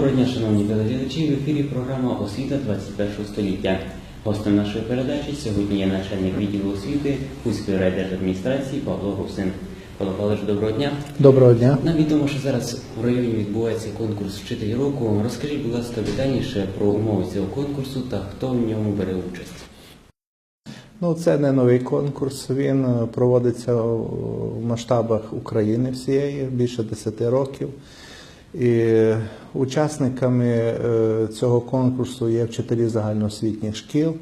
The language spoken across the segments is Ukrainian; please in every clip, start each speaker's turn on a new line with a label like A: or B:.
A: Доброго дня, шановні телеглядачі. В ефірі програма Освіта 21 століття. Гостем нашої передачі сьогодні є начальник відділу освіти Хуської райдержадміністрації Павло Гусин. Павло Павлович, доброго дня.
B: Доброго дня.
A: Нам відомо, що зараз у районі відбувається конкурс вчитель року. Розкажіть, будь ласка, детальніше про умови цього конкурсу та хто в ньому бере участь.
B: Ну, це не новий конкурс. Він е, проводиться в масштабах України всієї більше 10 років. І учасниками е, цього конкурсу є вчителі загальноосвітніх шкіл.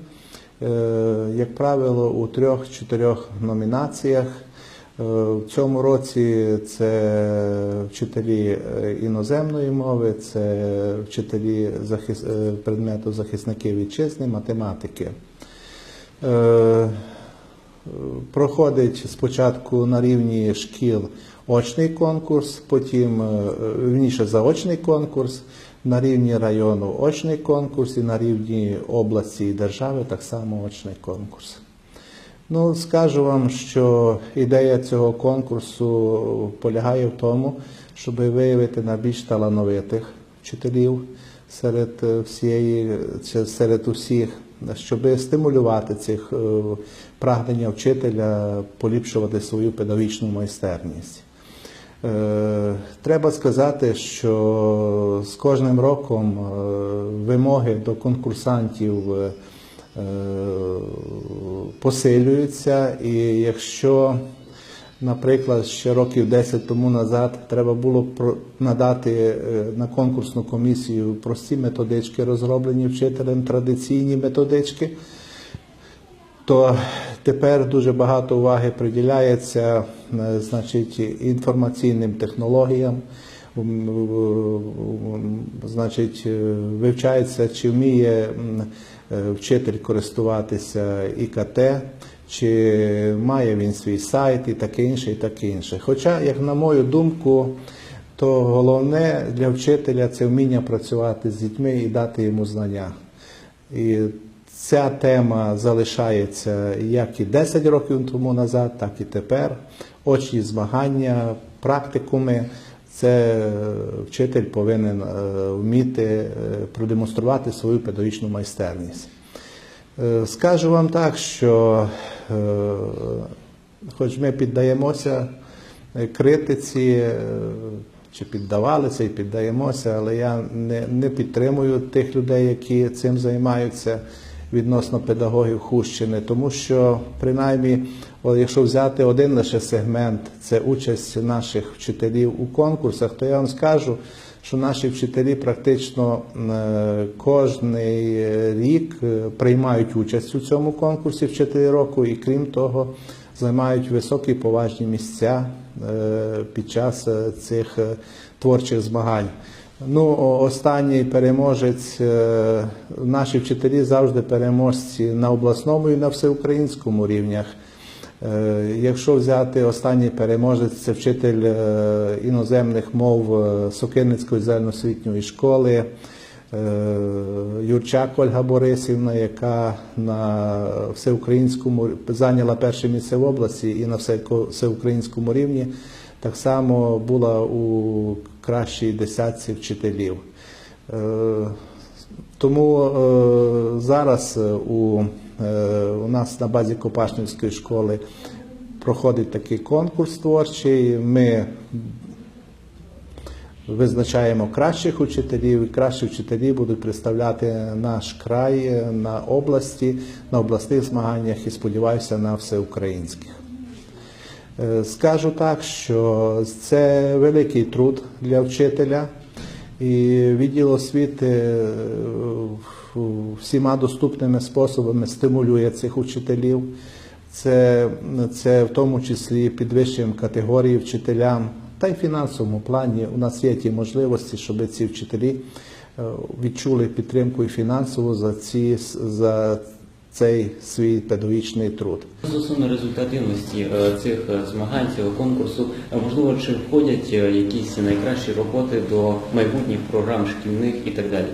B: Е, Як правило, у трьох-чотирьох номінаціях. Е, В цьому році це вчителі іноземної мови, це вчителі захис... предмету захисники вітчизни, математики. Проходить спочатку на рівні шкіл очний конкурс, потім е, вірніше заочний конкурс, на рівні району очний конкурс і на рівні області і держави так само очний конкурс. Ну, скажу вам, що ідея цього конкурсу полягає в тому, щоб виявити найбільш талановитих вчителів серед е, всієї серед усіх, щоб стимулювати цих е, прагнення вчителя поліпшувати свою педагогічну майстерність. Е, Треба сказати, що з кожним роком е, вимоги до конкурсантів е, посилюються, і якщо, наприклад, ще років 10 тому назад треба було надати на конкурсну комісію прості методички, розроблені вчителем, традиційні методички, то тепер дуже багато уваги приділяється е, значить, інформаційним технологіям. Значить, е, вивчається, чи вміє е, вчитель користуватися ІКТ, чи має він свій сайт і таке інше, і таке інше. Хоча, як на мою думку, то головне для вчителя це вміння працювати з дітьми і дати йому знання. І ця тема залишається як і 10 років тому назад, так і тепер. Очні змагання, практикуми. Це е, вчитель повинен е, вміти е, продемонструвати свою педагогічну майстерність. Скажу вам так, що хоч ми піддаємося критиці, чи піддавалися і піддаємося, але я не, не підтримую тих людей, які цим займаються відносно педагогів Хущини, тому що принаймні, якщо взяти один лише сегмент, це участь наших вчителів у конкурсах, то я вам скажу, що наші вчителі практично кожний рік е, приймають участь у цьому конкурсі вчителі року, і крім того, займають високі поважні місця е, під час е, цих творчих змагань. Ну, останній переможець, е, наші вчителі завжди переможці на обласному і на всеукраїнському рівнях. Е, Якщо взяти останній переможець, це вчитель е, іноземних мов Сокирницької загальноосвітньої школи Юрчак Ольга Борисівна, яка на всеукраїнському зайняла перше місце в області і на всеукраїнському рівні так само була у кращій десятці вчителів. Е, Тому е, зараз у, е, у нас на базі Копашнівської школи проходить такий конкурс творчий. Ми визначаємо кращих учителів, і кращі вчителі будуть представляти наш край на області, на обласних змаганнях і сподіваюся на всеукраїнських. Е, Скажу так, що це великий труд для вчителя, і відділ освіти е, всіма доступними способами стимулює цих учителів. Це, це в тому числі підвищуємо категорії вчителям, та й в фінансовому плані у нас є ті можливості, щоб ці вчителі е, відчули підтримку і фінансову за, ці, за цей свій педагогічний труд.
A: Стосовно результативності е, цих е, змагань, цього конкурсу, е, можливо, чи входять якісь найкращі роботи до майбутніх програм шкільних і так далі?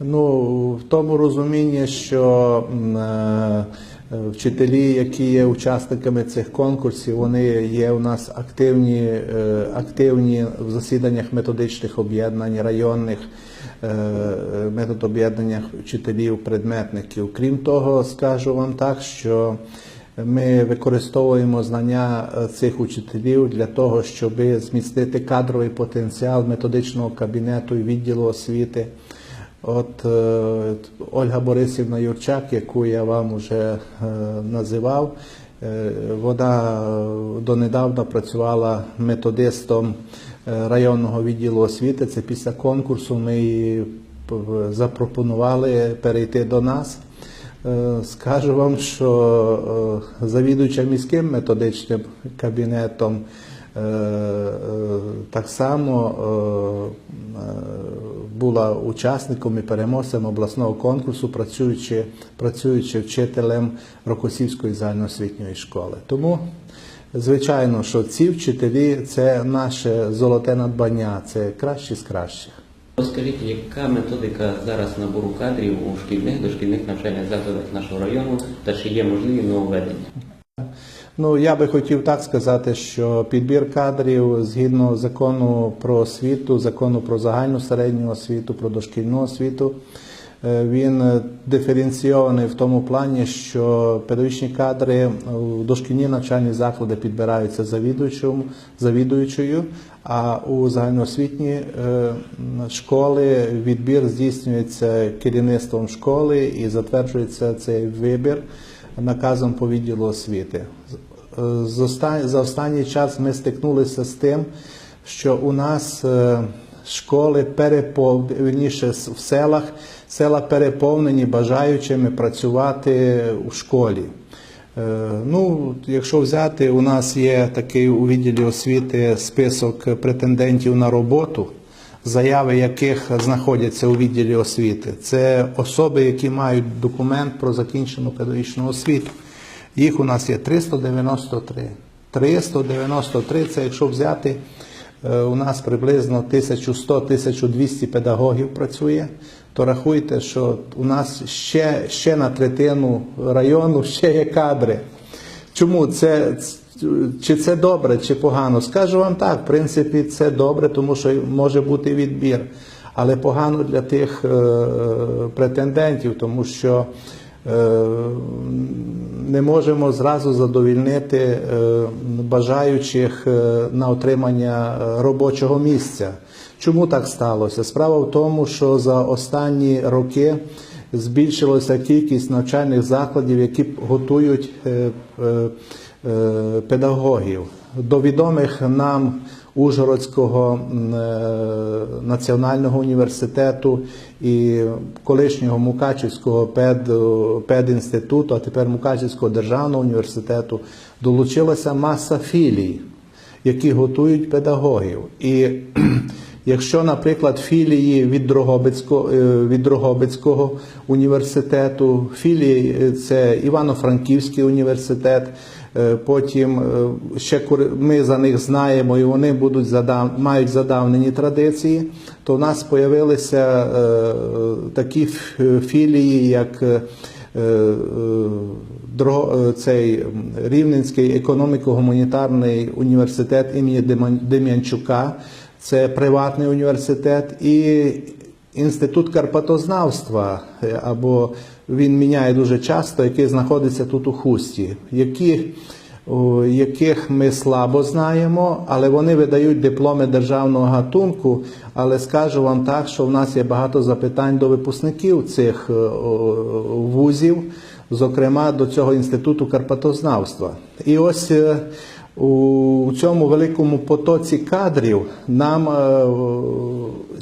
B: Ну, в тому розумінні, що Вчителі, які є учасниками цих конкурсів, вони є у нас активні, активні в засіданнях методичних об'єднань, районних метод об'єднання вчителів, предметників. Крім того, скажу вам так, що ми використовуємо знання е, цих учителів для того, щоб зміцнити кадровий потенціал методичного кабінету і відділу освіти. От е, Ольга Борисівна Юрчак, яку я вам вже е, називав, е, вона е, донедавна працювала методистом е, районного відділу освіти. Це після конкурсу ми запропонували перейти до нас. Е, Скажу вам, що е, завідуюча міським методичним кабінетом е, е, так само е, е, була учасником і переможцем обласного конкурсу, працюючи, працюючи вчителем Рокосівської загальноосвітньої школи. Тому, звичайно, що ці вчителі це наше золоте надбання, це кращі з кращих.
A: Розкажіть, яка методика зараз набору кадрів у шкільних дошкільних навчальних закладах нашого району та чи є можливі нововведення?
B: Ну, я би хотів так сказати, що підбір кадрів згідно закону про освіту, закону про загальну середню освіту, про дошкільну освіту, він е, диференційований в тому плані, що педагогічні кадри в дошкільні навчальні заклади підбираються завідуючим, завідуючою, а у загальноосвітні е, школи відбір здійснюється керівництвом школи і затверджується цей вибір наказом по відділу освіти. За останній час ми стикнулися з тим, що у нас е, школи переповнені, в селах, села переповнені бажаючими працювати у школі. Е, Ну, якщо взяти, у нас є такий у відділі освіти список претендентів на роботу, заяви яких знаходяться у відділі освіти. Це особи, які мають документ про закінчену педагогічну освіту. Їх у нас є 393. 393 це якщо взяти, у нас приблизно 1100-1200 педагогів працює, то рахуйте, що у нас ще, ще на третину району ще є кадри. Чому це чи це добре, чи погано? Скажу вам так, в принципі, це добре, тому що може бути відбір. Але погано для тих е, претендентів, тому що е, не можемо зразу задовільнити е, бажаючих е, на отримання е, робочого місця. Чому так сталося? Справа в тому, що за останні роки збільшилася кількість навчальних закладів, які готують е, е, е, педагогів. До відомих нам Ужгородського е, національного університету і колишнього Мукачівського пед, педінституту, а тепер Мукачівського державного університету долучилася маса філій, які готують педагогів. І Якщо, наприклад, філії від Дрогобицького, е, від Дрогобицького університету, філії е, це Івано-Франківський університет, потім е, ще ми за них знаємо, і вони будуть задав, мають задавнені традиції, то в нас з'явилися е, такі філії, як е, е, е, цей Рівненський економіко-гуманітарний університет імені Дем'янчука, це приватний університет, і інститут карпатознавства, е, або він міняє дуже часто, який знаходиться тут у Хусті, які, яких ми слабо знаємо, але вони видають дипломи державного гатунку. Але скажу вам так, що в нас є багато запитань до випускників цих вузів, зокрема до цього інституту карпатознавства. І ось е, у цьому великому потоці кадрів нам е,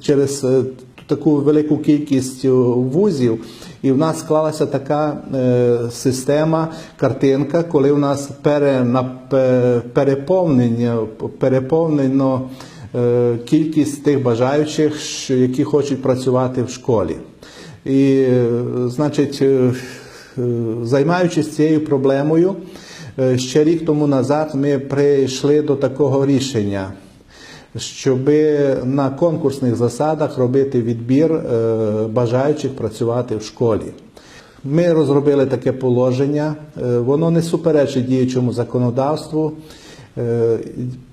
B: через е, таку велику кількість е, вузів, і в нас склалася така е, система, картинка, коли у нас переповнення, переповнено е, кількість тих бажаючих, які хочуть працювати в школі. І, значить, займаючись цією проблемою, ще рік тому назад ми прийшли до такого рішення, щоб на конкурсних засадах робити відбір е, бажаючих працювати в школі. Ми розробили таке положення, е, воно не суперечить діючому законодавству.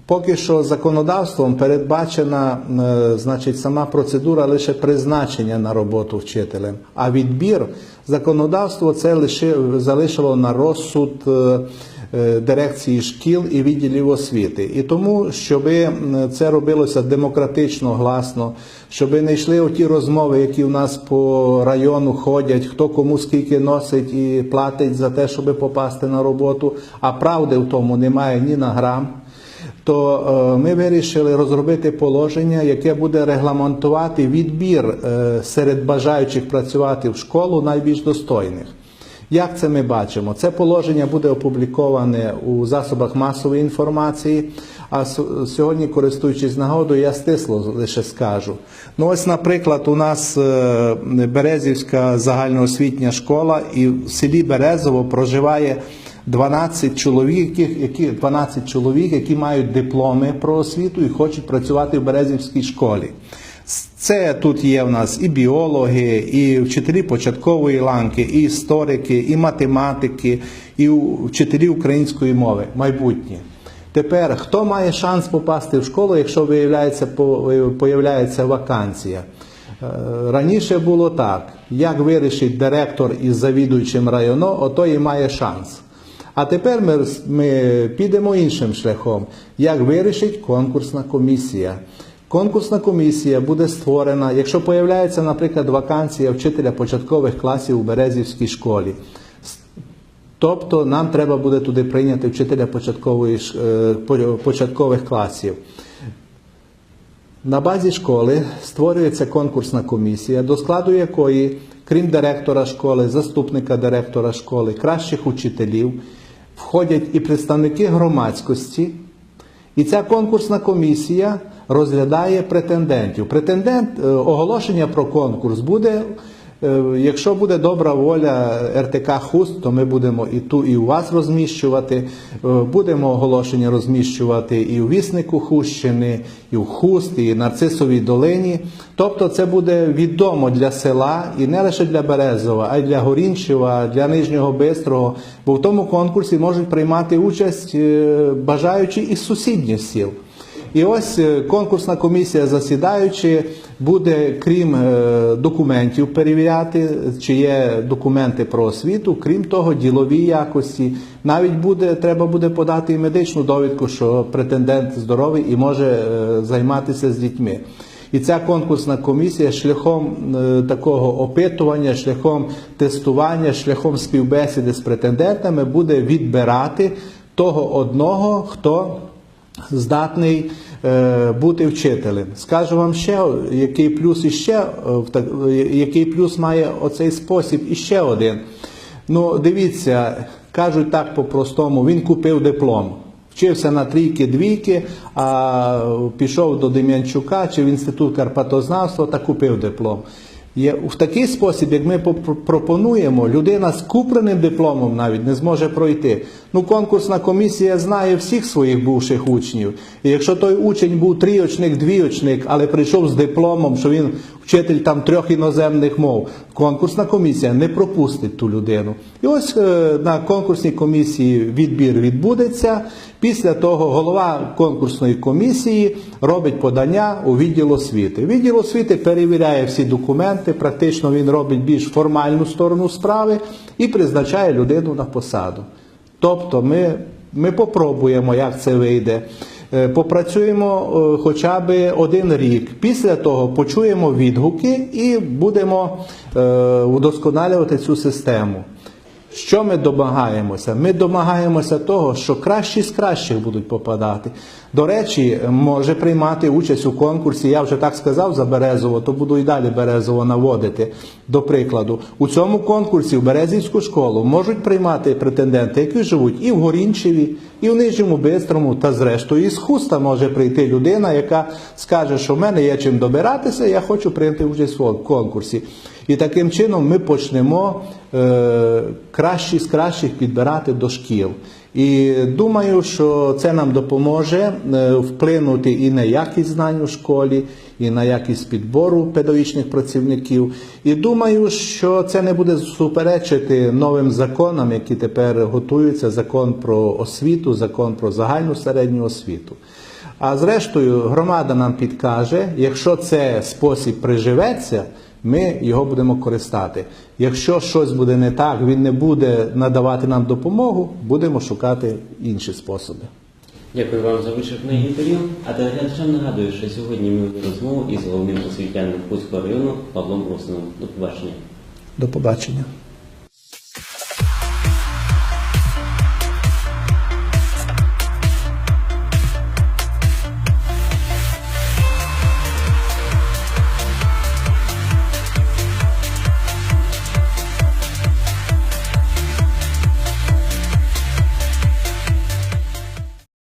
B: Поки що законодавством передбачена е, значить, сама процедура лише призначення на роботу вчителем, а відбір законодавство це лише залишило на розсуд е, е, дирекції шкіл і відділів освіти. І тому, щоб це робилося демократично, гласно, щоб не йшли оті розмови, які в нас по району ходять, хто кому скільки носить і платить за те, щоб попасти на роботу, а правди в тому немає ні на грам то е, ми вирішили розробити положення, яке буде регламентувати відбір е, серед бажаючих працювати в школу найбільш достойних. Як це ми бачимо? Це положення буде опубліковане у засобах масової інформації. А сьогодні, користуючись нагодою, я стисло лише скажу. Ну, ось, наприклад, у нас е, Березівська загальноосвітня школа, і в селі Березово проживає 12 чоловік, які, які, 12 чоловік, які мають дипломи про освіту і хочуть працювати в Березівській школі. Це тут є в нас і біологи, і вчителі початкової ланки, і історики, і математики, і вчителі української мови, майбутнє. Тепер, хто має шанс попасти в школу, якщо виявляється, появляється вакансія? Е, Раніше було так: як вирішить директор із завідуючим району, ото і має шанс. А тепер ми, ми підемо іншим шляхом. Як вирішить конкурсна комісія? Конкурсна комісія буде створена, якщо появляється, наприклад, вакансія вчителя початкових класів у Березівській школі. Тобто нам треба буде туди прийняти вчителя початкової, е, по- початкових класів. На базі школи створюється конкурсна комісія, до складу якої, крім директора школи, заступника директора школи, кращих учителів, входять і представники громадськості. І ця конкурсна комісія розглядає претендентів. Претендент е, оголошення про конкурс буде. Е, Якщо буде добра воля РТК Хуст, то ми будемо і ту, і у вас розміщувати. Е, Будемо оголошення розміщувати і у віснику Хущини, і в Хуст, і Нарцисовій долині. Тобто це буде відомо для села і не лише для Березова, а й для Горінчева, для Нижнього Бистрого. Бо в тому конкурсі можуть приймати участь е, бажаючі із сусідніх сіл. І ось е, конкурсна комісія, засідаючи, буде, крім е, документів, перевіряти, чи є документи про освіту, крім того, ділові якості. Навіть буде, треба буде подати і медичну довідку, що претендент здоровий і може е, займатися з дітьми. І ця конкурсна комісія шляхом такого опитування, шляхом тестування, шляхом співбесіди з претендентами буде відбирати того одного, хто здатний е, бути вчителем. Скажу вам ще, який плюс іще, е, е, який плюс має оцей спосіб іще один. Ну, дивіться, кажуть так по-простому, він купив диплом. Вчився на трійки, двійки, а пішов до Дем'янчука чи в інститут Карпатознавства та купив диплом. Є, в такий спосіб, як ми пропонуємо, людина з купленим дипломом навіть не зможе пройти. Ну, конкурсна комісія знає всіх своїх бувших учнів. І якщо той учень був трійочник, двійочник, але прийшов з дипломом, що він вчитель там трьох іноземних мов, конкурсна комісія не пропустить ту людину. І ось е, на конкурсній комісії відбір відбудеться. Після того голова конкурсної комісії робить подання у відділ освіти. Відділ освіти перевіряє всі документи, практично він робить більш формальну сторону справи і призначає людину на посаду. Тобто ми, ми попробуємо, як це вийде. Е, Попрацюємо е, хоча б один рік. Після того почуємо відгуки і будемо е, удосконалювати цю систему. Що ми домагаємося? Ми домагаємося того, що кращі з кращих будуть попадати. До речі, може приймати участь у конкурсі. Я вже так сказав за Березово, то буду і далі Березово наводити. До прикладу, у цьому конкурсі в Березівську школу можуть приймати претенденти, які живуть і в Горінчеві, і в Нижньому Бистрому, та зрештою із Хуста може прийти людина, яка скаже, що в мене є чим добиратися, я хочу прийняти участь в конкурсі. І таким чином ми почнемо е, кращі з кращих підбирати до шкіл. І думаю, що це нам допоможе е, вплинути і на якість знань у школі, і на якість підбору педагогічних працівників. І думаю, що це не буде суперечити новим законам, які тепер готуються: закон про освіту, закон про загальну середню освіту. А зрештою, громада нам підкаже, якщо це спосіб приживеться, ми його будемо користати. Якщо щось буде не так, він не буде надавати нам допомогу, будемо шукати інші способи.
A: Дякую вам за вичерпне інтерв'ю. А телеглядачам нагадую, що сьогодні ми вели розмову із головним освітянним Пуського району Павлом Русиновим. До побачення.
B: До побачення.